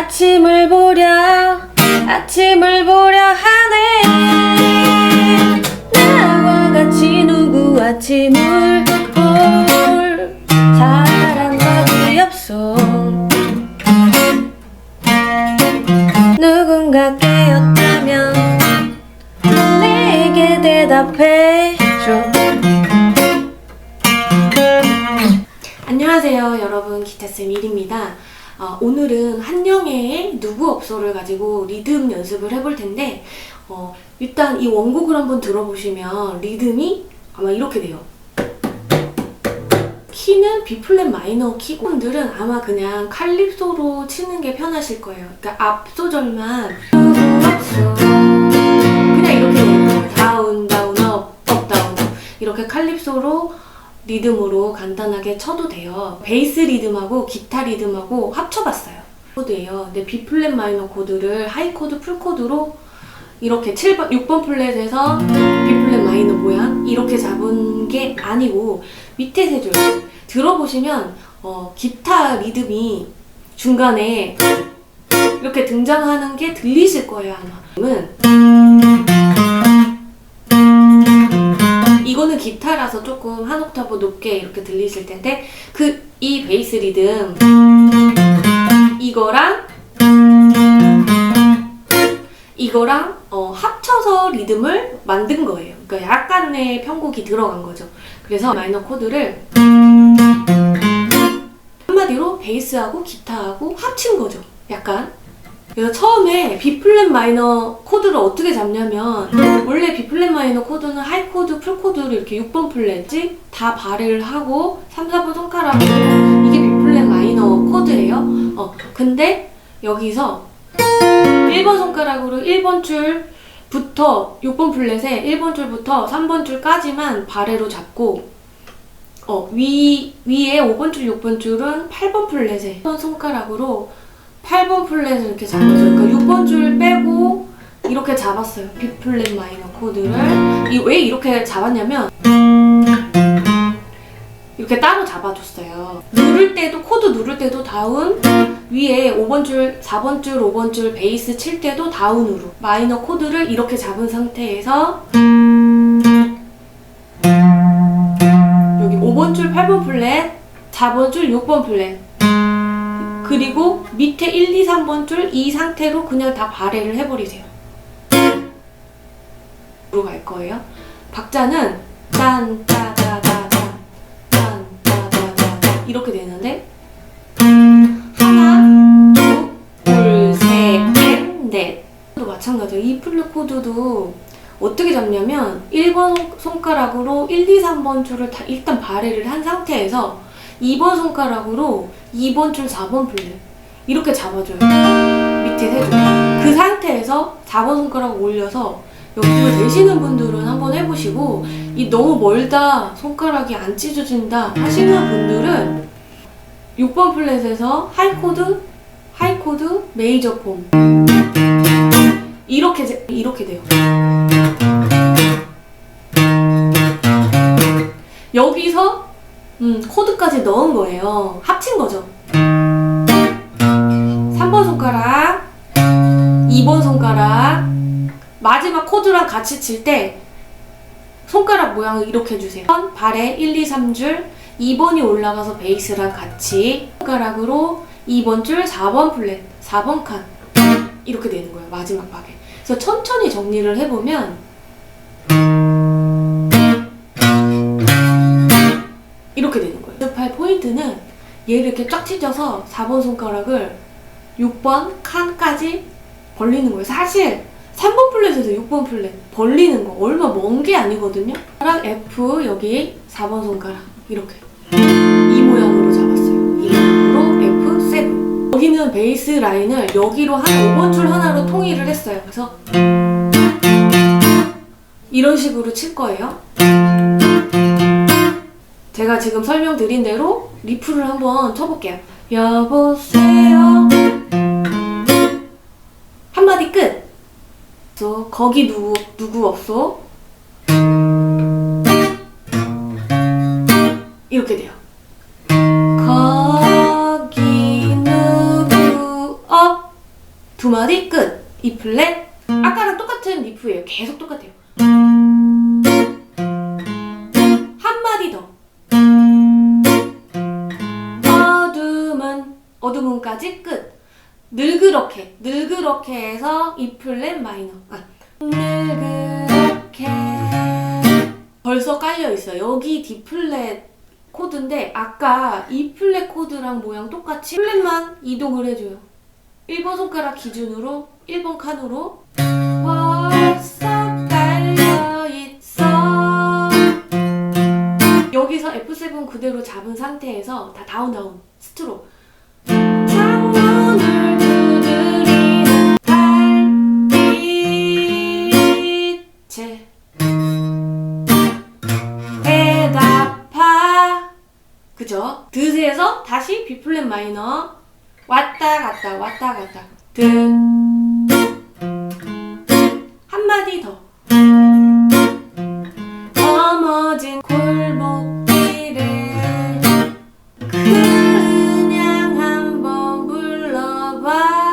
아침을 보려 아침을 보려 하네. 나와 같이 누구 아침을 볼 사람밖에 없어. 누군가 깨었다면 내게 대답해줘. 안녕하세요 여러분. 기타쌤 일입니다 어, 오늘은 한영애의 누구 없어를 가지고 리듬 연습을 해볼 텐데 어, 일단 이 원곡을 한번 들어보시면 리듬이 아마 이렇게 돼요. 키는 B 플랫 마이너 키고 분들은 아마 그냥 칼립소로 치는 게 편하실 거예요. 그러니까 앞 소절만 그냥 이렇게 다운 다운 업 업 다운 업 이렇게 칼립소로 리듬으로 간단하게 쳐도 돼요. 베이스 리듬하고 기타 리듬하고 합쳐봤어요. 코드예요. 근데 B 플랫 마이너 코드를 하이 코드, 풀 코드로 이렇게 7번, 6번 플랫에서 B 플랫 마이너 모양 이렇게 잡은 게 아니고 밑에 세 줄 들어보시면 어, 기타 리듬이 중간에 이렇게 등장하는 게 들리실 거예요 아마. 이거는 기타라서 조금 한 옥타브 높게 이렇게 들리실 텐데 그 이 베이스 리듬 이거랑 이거랑 어, 합쳐서 리듬을 만든 거예요. 그러니까 약간의 편곡이 들어간 거죠. 그래서 마이너 코드를 한마디로 베이스하고 기타하고 합친 거죠. 약간 그래서 처음에 B 플랫 마이너 코드를 어떻게 잡냐면 원래 B 플랫 마이너 코드는 하이 코드, 풀 코드를 이렇게 6번 플랫지 다 발을 하고 3, 4번 손가락으로 이게 B 플랫 마이너 코드예요. 어 근데 여기서 1번 손가락으로 1번 줄부터 6번 플랫에 1번 줄부터 3번 줄까지만 바레로 잡고 어, 위, 위에 5번 줄, 6번 줄은 8번 플랫에 1번 손가락으로 8번 플랫을 이렇게 잡았어요. 그러니까 6번 줄 빼고 이렇게 잡았어요. B 플랫 마이너 코드를. 이, 왜 이렇게 잡았냐면 이렇게 따로 잡아줬어요. 누를 때도 코드 누를 때도 다운 위에 5번 줄, 4번 줄, 5번 줄 베이스 칠 때도 다운으로 마이너 코드를 이렇게 잡은 상태에서 여기 5번 줄, 8번 플랫, 4번 줄, 6번 플랫 그리고 밑에 1, 2, 3번 줄 이 상태로 그냥 다 발해를 해버리세요. 으로 갈 거예요. 박자는 딴, 따 다 다 다, 딴, 따 다 다 다 이렇게 되는데 하나, 둘, 셋, 넷, 넷. 또 마찬가지예요. 이 플랫 코드도 어떻게 잡냐면 1번 손가락으로 1, 2, 3번 줄을 다 일단 발해를 한 상태에서 2번 손가락으로 2번 줄 4번 플랫 이렇게 잡아줘요. 밑에 세 줄. 그 상태에서 4번 손가락 올려서 연습을 되시는 분들은 한번 해보시고 이 너무 멀다 손가락이 안 찢어진다 하시는 분들은 6번 플랫에서 하이 코드, 하이 코드, 메이저 폼 이렇게 제- 이렇게 돼요. 음, 코드까지 넣은 거예요. 합친 거죠. 3번 손가락, 2번 손가락, 마지막 코드랑 같이 칠 때 손가락 모양을 이렇게 해주세요. 발에 1, 2, 3줄, 2번이 올라가서 베이스랑 같이 손가락으로 2번 줄 4번 플랫 4번 칸 이렇게 되는 거예요 마지막 박에 그래서 천천히 정리를 해보면 연습할 포인트는 얘를 이렇게 쫙 찢어서 4번 손가락을 6번 칸까지 벌리는 거예요. 사실 3번 플랫에서 6번 플랫 벌리는 거 얼마 먼 게 아니거든요. 손가락 F 여기 4번 손가락 이렇게 이 모양으로 잡았어요. 이 모양으로 F7 여기는 베이스 라인을 여기로 한 5번 줄 하나로 통일을 했어요. 그래서 이런 식으로 칠 거예요 제가 지금 설명드린 대로 리프를 한번 쳐볼게요 여보세요 한마디 끝 없어. 거기 누구 누구 없어? 이렇게 돼요. 거기 누구 없? 두 마디 끝. 이 플랫. 아까랑 똑같은 리프예요. 계속 똑같아요. 어둠은까지 끝. 늘 그렇게 늘 그렇게 해서 이 플랫 마이너. 아, 늘 그렇게. 벌써 깔려 있어요. 여기 D 플랫 코드인데 아까 E 플랫 코드랑 모양 똑같이 플랫만 이동을 해줘요. 1번 손가락 기준으로 1번 칸으로. 벌써 깔려 있어. 여기서 F7 그대로 잡은 상태에서 다 다운 다운 스트로 마이너. 왔다 갔다 왔다 갔다. 드 한마디 더. 넘어진 골목길에 그냥 한번 불러봤어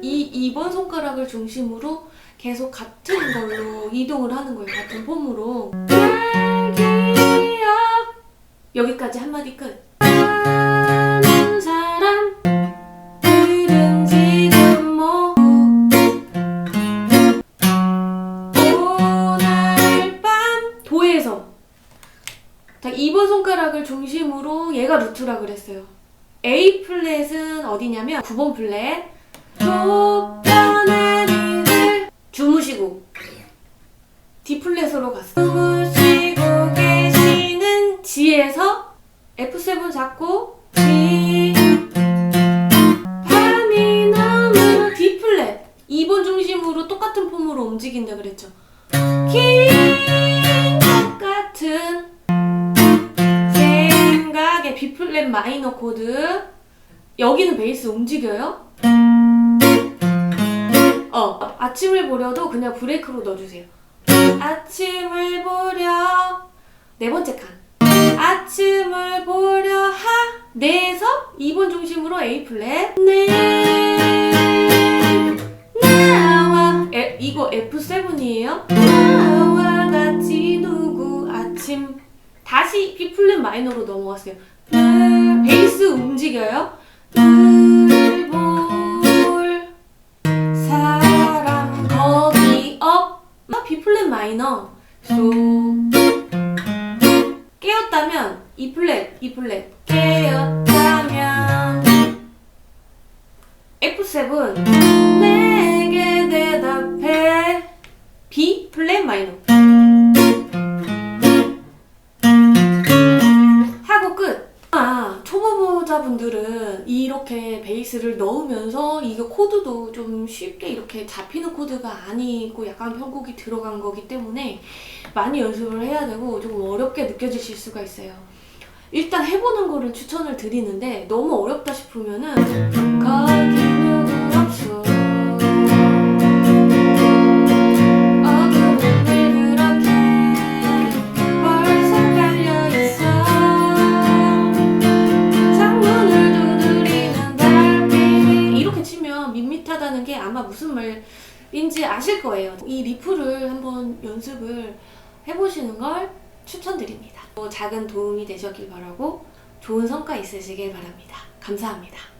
이 2번 손가락을 중심으로 계속 같은 걸로 이동을 하는 거예요. 같은 폼으로 여기까지 한마디 끝. 아는 사람 들은 지금 모두 오늘 밤 도에서. 자 2번 손가락을 중심으로 얘가 루트라 그랬어요. A 플랫은 어디냐면 9번 플랫. 주무시고 D 플랫으로 갔어 G에서 F7 잡고 G. 밤이 너무 D 플랫 2번 중심으로 똑같은 폼으로 움직인다 그랬죠. 긴 똑같은 생각의 B 플랫 마이너 코드. 여기는 베이스 움직여요? 어 아침을 보려도 그냥 브레이크로 넣어주세요. 아침을 보려. 네 번째 칸 아침을 보려 하. 네에서 2번 중심으로 A 플랫. 네. 나와. 에, 이거 F7이에요? 나와 같이 누구 아침. 다시 B 플랫 마이너로 넘어갔어요. 늘 베이스 움직여요. 늘볼 사람 거기 업 B 플랫 마이너. 소 E 플랫 E 플랫 깨었다면 F7 내게 대답해 B 플랫 마이너 하고 끝. 아, 초보자분들은 이렇게 베이스를 넣으면서 이게 코드도 좀 쉽게 이렇게 잡히는 코드가 아니고 약간 편곡이 들어간 거기 때문에 많이 연습을 해야 되고 조금 어렵게 느껴지실 수가 있어요. 일단 해보는 거를 추천을 드리는데 너무 어렵다 싶으면은 거기 누구 밋밋하다는 게 아마 무슨 말 왠지 아실 거예요. 이 리프를 한번 연습을 해보시는 걸 추천드립니다. 또 작은 도움이 되셨길 바라고 좋은 성과 있으시길 바랍니다. 감사합니다.